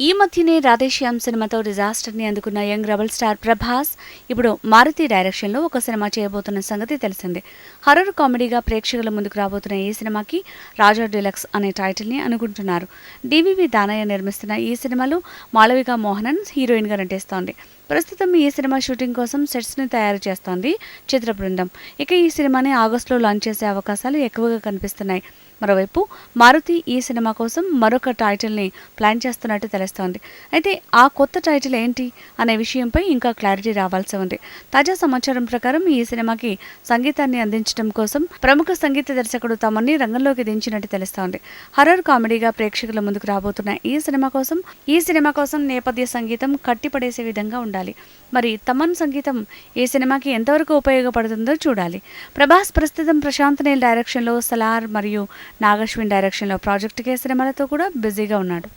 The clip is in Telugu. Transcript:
ఈ మధ్యనే రాధేశ్యామ్ సినిమాతో డిజాస్టర్ని అందుకున్న యంగ్ రెబల్ స్టార్ ప్రభాస్ ఇప్పుడు మారుతి డైరెక్షన్లో ఒక సినిమా చేయబోతున్న సంగతి తెలిసిందే. హర్రర్ కామెడీగా ప్రేక్షకుల ముందుకు రాబోతున్న ఈ సినిమాకి రాజా డిలక్స్ అనే టైటిల్ని అనుకుంటున్నారు. డివివి దానయ్య నిర్మిస్తున్న ఈ సినిమాలో మాళవిక మోహనన్ హీరోయిన్గా నటిస్తోంది. ప్రస్తుతం ఈ సినిమా షూటింగ్ కోసం సెట్స్ని తయారు చేస్తోంది చిత్ర బృందం. ఇక ఈ సినిమాని ఆగస్టులో లాంచ్ చేసే అవకాశాలు ఎక్కువగా కనిపిస్తున్నాయి. మరోవైపు మారుతి ఈ సినిమా కోసం మరొక టైటిల్ని ప్లాన్ చేస్తున్నట్టు తెలుస్తోంది అయితే ఆ కొత్త టైటిల్ ఏంటి అనే విషయంపై ఇంకా క్లారిటీ రావాల్సి ఉంది. తాజా సమాచారం ప్రకారం ఈ సినిమాకి సంగీతాన్ని అందించడం కోసం ప్రముఖ సంగీత దర్శకుడు తమని రంగంలోకి దించినట్టు తెలుస్తోంది. హర్రర్ కామెడీగా ప్రేక్షకుల ముందుకు రాబోతున్న ఈ సినిమా కోసం ఈ సినిమా కోసం నేపథ్య సంగీతం కట్టిపడేసే విధంగా ఉండాలి. మరి తమన్ సంగీతం ఈ సినిమాకి ఎంతవరకు ఉపయోగపడుతుందో చూడాలి. ప్రభాస్ ప్రస్తుతం ప్రశాంత్ నీల్ డైరెక్షన్లో సలార్ మరియు నాగశ్విన్ డైరెక్షన్లో ప్రాజెక్ట్ కే సినిమాలతో కూడా బిజీగా ఉన్నాడు.